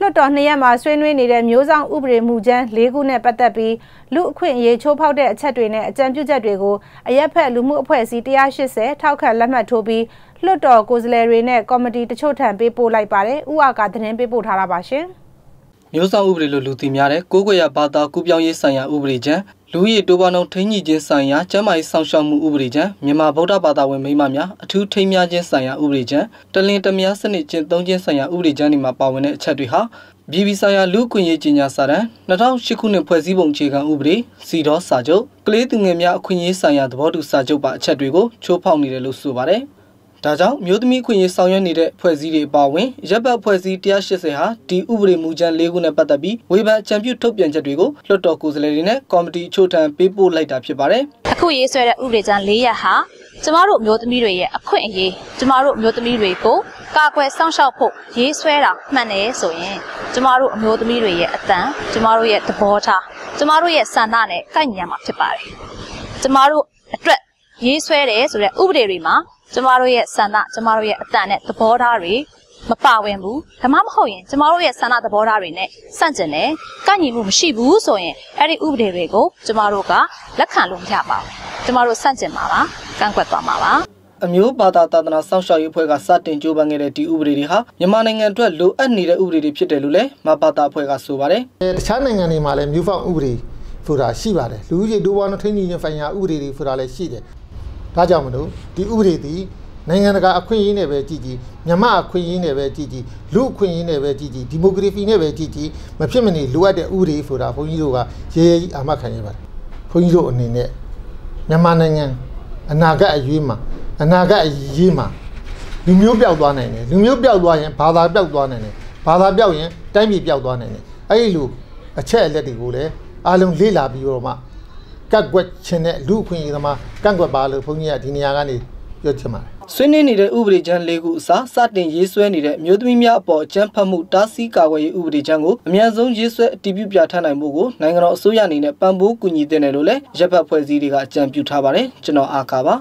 လွှတ်တော်နှစ်ရက်မှာဆွေးနွေးနေတဲ့မျိုးဆောင်ဥပဒေမူကြမ်း၄ခုနဲ့ပတ်သက်ပြီးလူအခွင့်အရေးချိုးဖောက်တဲ့အချက်တွေနဲ့အကြံပြုချက်တွေကိုအရက်ဖက်လူမှုအဖွဲ့အစည်း180ထောက်ခံလက်မှတ်ထိုးပြီးလွှတ်တော်ကိုယ်စားလှယ်တွေနဲ့ကော်မတီတချို့ထံပေးပို့လိုက်ပါတယ်။ဥအာကသတင်းပေးပို့ထားတာပါရှင်။မျိုးဆောင်ဥပဒေလို့လူသိများတဲ့ကိုးကွယ်ရဘာသာကူပြောင်းရေးဆိုင်ရာဥပဒေချမ်း လူရည်တိုးပါနှုံထိန်းညှိခြင်းဆိုင်ရာကျန်းမာရေးဆောင်ရှောက်မှုဥပဒေချမ်းမြန်မာဗုဒ္ဓဘာသာဝင်မိမများအထူးထိန်းများခြင်းဆိုင်ရာဥပဒေချမ်းတလင်တမယားစနစ်ကျင့်သုံးခြင်းဆိုင်ရာဥပဒေချမ်းတွေမှာပါဝင်တဲ့အချက်တွေဟာပြည်ပဆိုင်ရာလူ့အခွင့်အရေးကြီးညာစာတမ်း2008ခုနှစ်ဖွဲ့စည်းပုံအခြေခံဥပဒေစီတော်စာချုပ်ကလေးသူငယ်များအခွင့်အရေးဆိုင်ရာသဘောတူစာချုပ်ပါအချက်တွေကိုချိုးဖောက်နေတယ်လို့ဆိုပါတယ်။ ဒါကြောင့်မျိုးသမီးခွင့်ရေးဆောင်ရွက်နေတဲ့ဖွဲ့စည်းတွေအပါအဝင်ရပ်ဘတ်ဖွဲ့စည်း180ဟာဒီဥပဒေမူကြမ်း၄ခုနဲ့ပတ်သက်ပြီးဝေဖန်အကြံပြုထုတ်ပြန်ချက်တွေကိုလွှတ်တော်ကိုယ်စားလှယ်တွေနဲ့ကော်မတီအချို့ထံပေးပို့လိုက်တာဖြစ်ပါတယ်။အခုရေးဆွဲတဲ့ဥပဒေကြမ်း၄ရပ်ဟာကျမတို့မျိုးသမီးတွေရဲ့အခွင့်အရေးကျမတို့မျိုးသမီးတွေကိုကာကွယ်စောင့်ရှောက်ဖို့ရေးဆွဲတာမှန်တယ်ဆိုရင်ကျမတို့အမျိုးသမီးတွေရဲ့အတန်ကျမတို့ရဲ့သဘောထားကျမတို့ရဲ့ဆန္ဒနဲ့ကိုက်ညီရမှာဖြစ်ပါတယ်ကျမတို့အတွက် ရေးဆွဲတယ်ဆိုတဲ့ဥပဒေတွေမှာကျမတို့ရဲ့ဆန္ဒကျမတို့ရဲ့အတန်နဲ့သဘောထားတွေမပါဝင်ဘူးဒါမှမဟုတ်ရင်ကျမတို့ရဲ့ဆန္ဒသဘောထားတွေနဲ့ဆန့်ကျင်တယ်ကန့်ညီမှုမရှိဘူးဆိုရင်အဲ့ဒီဥပဒေတွေကိုကျမတို့ကလက်ခံလို့မရပါဘူးကျမတို့ဆန့်ကျင်ပါပါကန့်ကွက်သွားမှာပါအမျိုးဘာသာသာသနာစောင့်ရှောက်ရေးအဖွဲ့ကစတင်ကြိုးပမ်းခဲ့တဲ့ဒီဥပဒေတွေဟာမြန်မာနိုင်ငံအတွက်လိုအပ်နေတဲ့ဥပဒေတွေဖြစ်တယ်လို့လည်းမဘာသာအဖွဲ့ကဆိုပါတယ်။တခြားနိုင်ငံတွေမှာလည်းမျိုးဖောက်ဥပဒေဆိုတာရှိပါတယ်။လူဦးရေဒိုးဝါနထိန်းကြီးခြင်းဆိုင်ရာဥပဒေတွေဆိုတာလည်းရှိတယ်။ ဒါကြောင့်မလို့ဒီဥပဒေသည်နိုင်ငံတကာအခွင့်အရေးနဲ့ပဲကြည်ကြည်မြန်မာအခွင့်အရေးနဲ့ပဲကြည်ကြည်လူအခွင့်အရေးနဲ့ပဲကြည်ကြည်ဒီမိုကရေစီနဲ့ပဲကြည်ကြည်မဖြစ်မနေလိုအပ်တဲ့ဥပဒေဆိုတာဘုန်းကြီးတို့ကရေရေကြီးအာမခံရပါတယ်။ဘုန်းကြီးတို့အနေနဲ့မြန်မာနိုင်ငံအနာဂတ်အရေးမှာအနာဂတ်အရေးမှာလူမျိုးပျောက်သွားနိုင်တယ်လူမျိုးပျောက်သွားရင်ဘာသာပျောက်သွားနိုင်တယ်ဘာသာပျောက်ရင်တိုင်းပြည်ပျောက်သွားနိုင်တယ်အဲ့ဒီလိုအချက်အလက်တွေကိုလည်းအားလုံးလေ့လာပြီးတော့မှ ကတ်ကွက်ခြင်းနဲ့လူအခွင့်အရေးသမားကန့်ကွက်ပါလို့ဘုန်းကြီးကဒီနေရာကနေပြောချင်ပါတယ်ဆွေးနွေးနေတဲ့ဥပဒေချမ်း၄ခုအစားစတင်ရေးဆွဲနေတဲ့မျိုးသမီးများအပေါ်အကြမ်းဖက်မှုတားဆီးကာကွယ်ရေးဥပဒေချမ်းကိုအမြန်ဆုံးရေးဆွဲအတည်ပြုပြဋ္ဌာန်းနိုင်မှုကိုနိုင်ငံတော်အစိုးရအနေနဲ့ပံ့ပိုးကူညီတဲ့နယ်လို့လည်းရပ်ဘက်ဖွဲ့စည်းတွေကအကြံပြုထားပါတယ်ကျွန်တော်အာကာပါ